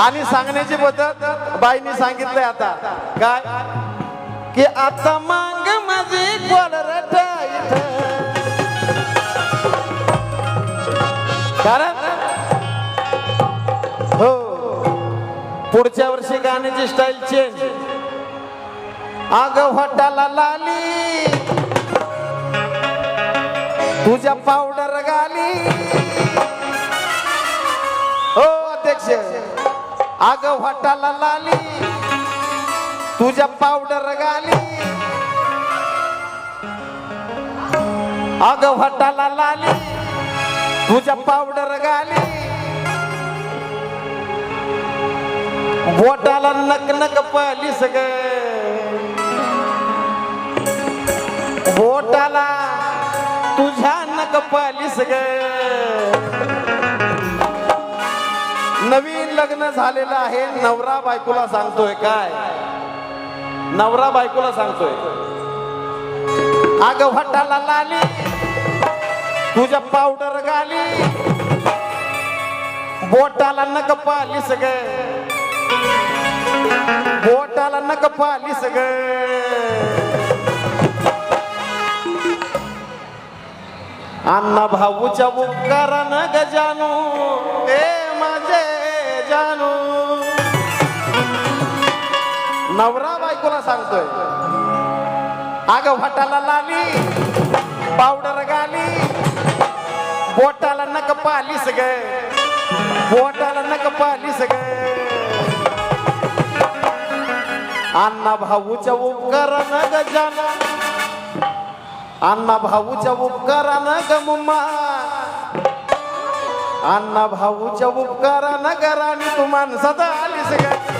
आणि सांगण्याची पद्धत बाईनी सांगितलंय आता. काय? की आता मांग माझी कोलरट कारण? हो. पुढच्या वर्षी गाण्याची स्टाईल चेंज आग हॉटाला लाली. तुझ्या पावडर गाली अग वाटाला लाली तुझ्या पावडर गाली. अग वाटाला लाली तुझ्या पावडर गाली. बोटाला नक नक पालीस ग. बोटाला तुझ्या नक पालीस ग. नवीन लग्न झालेलं आहे. नवरा बायकोला सांगतोय काय? नवरा बायकोला सांगतोय. अग भटाला लाली तुझ्या पावडर गाली बोटाला नक पाली ग. बोटाला नक पाली ग. अण्णा भाऊच्या उपकारानं गजानू ए नवरा बायकोला सांगतोय. अग भटाला लाली पावडर गाली बोटाला नक पाली ग बोटाला नक पालीस ग अण्णा भाऊच्या उपकारानं गजानू अण्णा भाऊच्या ग मुम्मा. अण्णा भाऊच्या उपकारानं ग राणी तू माणसात आलीस ग अण्णा भाऊच्या उपकारानं ग तू आलीस ग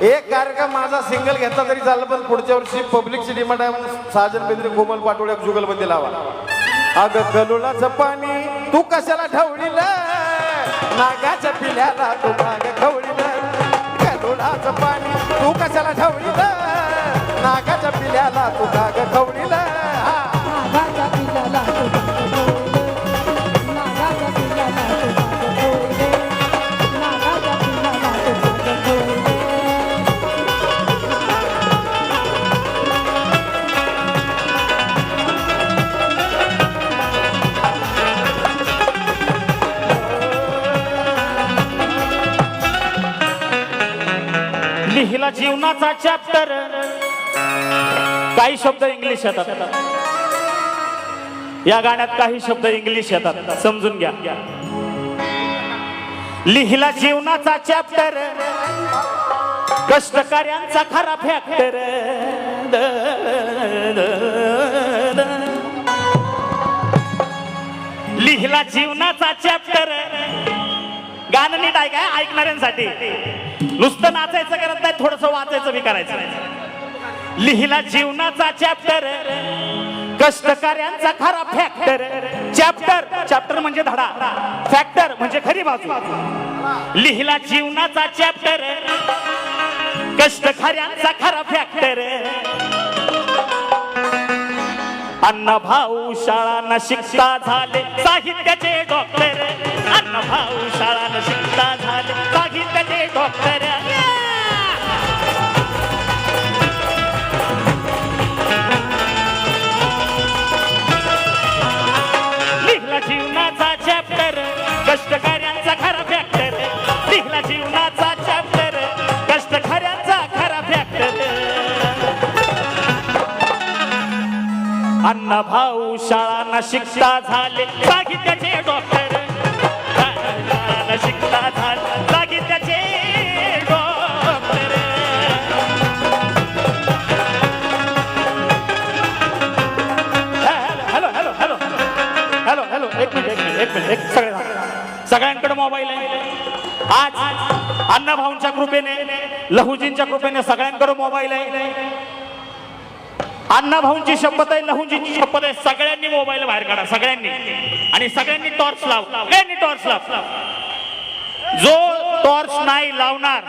एक कार्यक्रम माझा सिंगल घेतला तरी चाललं पण पुढच्या वर्षी पब्लिकची डिमांड आहे म्हणून साजन बेंद्रे कोमल पाटोळ्या जुगलबंदी लावा. अग कलोलाचं पाणी तू कशाला ठेवलील? नागाच्या पिल्याला तू माग ठेवलील. कलोलाचं पाणी तू कशाला ठेवलील? नागाच्या पिल्याला तू माग ठेवलील. लिहिला जीवनाचा चॅप्टर काही शब्द इंग्लिश येतात. या गाण्यात काही शब्द इंग्लिश येतात. समजून घ्या. लिहिला जीवनाचा चॅप्टर कष्टकार्यांचा खरा फॅक्टर लिहिला जीवनाचा चॅप्टर गाणं नीट ऐकाय ऐकणाऱ्यांसाठी. नुसतं नाचायचं करत नाही थोडस वाचायचं बी करायचं. लिहिला जीवनाचा चॅप्टर कष्टकार्यांचा खरा फॅक्टर चॅप्टर चॅप्टर म्हणजे धडा. फॅक्टर म्हणजे खरी बाजू. लिहिला जीवनाचा चॅप्टर कष्टकऱ्यांचा खरा फॅक्टर अन्न भाऊ शाळा न शिकता झाले साहित्याचे डॉक्टर अन्न भाऊ शाळा न शिकता झाले साहित्याचे डॉक्टर लिहिला जीवनाचा चॅप्टर कष्टकऱ्यांचा खरा फॅक्टर लिहिला जीवनाचा चॅप्टर कष्टकऱ्यांचा खरा फॅक्टर अन्न भाऊ शाळा न शिकता झाले साहित्याचे डॉक्टर. सगळ्यांकडे मोबाईल आहे. आज अण्णाभाऊंच्या कृपेने लहुजींच्या कृपेने सगळ्यांकडे मोबाईल आहे. अण्णाभाऊंची शपथ आहे लहुजींची शपथ आहे. सगळ्यांनी मोबाईल बाहेर काढा सगळ्यांनी. आणि सगळ्यांनी टॉर्च लाव. सगळ्यांनी टॉर्च लाव. जो टॉर्च नाही लावणार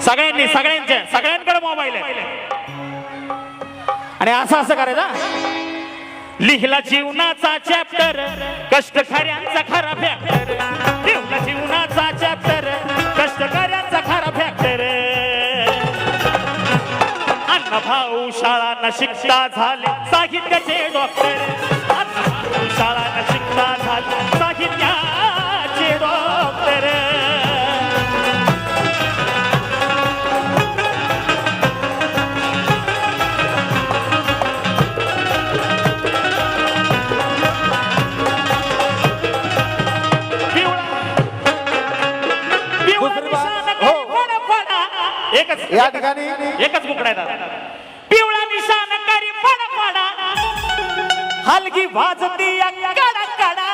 सगळ्यांनी सगळ्यांच्या सगळ्यांकडे मोबाईल आहे. आणि असं असं करायचं लिहिला जीवनाचा चॅप्टर कष्टकऱ्यांचा खरा फॅक्टर लिहिला जीवनाचा चॅप्टर कष्टकऱ्यांचा खरा फॅक्टर अण्णाभाऊ शाळा न शिकता झाले. साहित्याचे डॉक्टर अण्णाभाऊ शाळा न शिकता झाले. एकच या ठिकाणी एकच मुकडा येतात पिवळा निशाण करी फडा फडा. हलगी वाजती या कडा कडा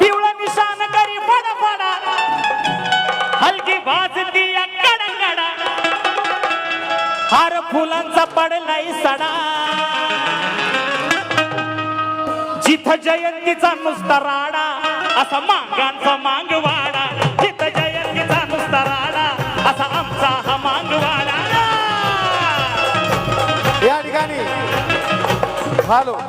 पिवळा निशाण करी फडा फडा. हलगी वाजती या कडा कडा हार फुलांचा पडलाय सडा. जिथं जयंतीचा नुसता राडा असा मांगांचा मांगवाडा या ठिकाणी हॅलो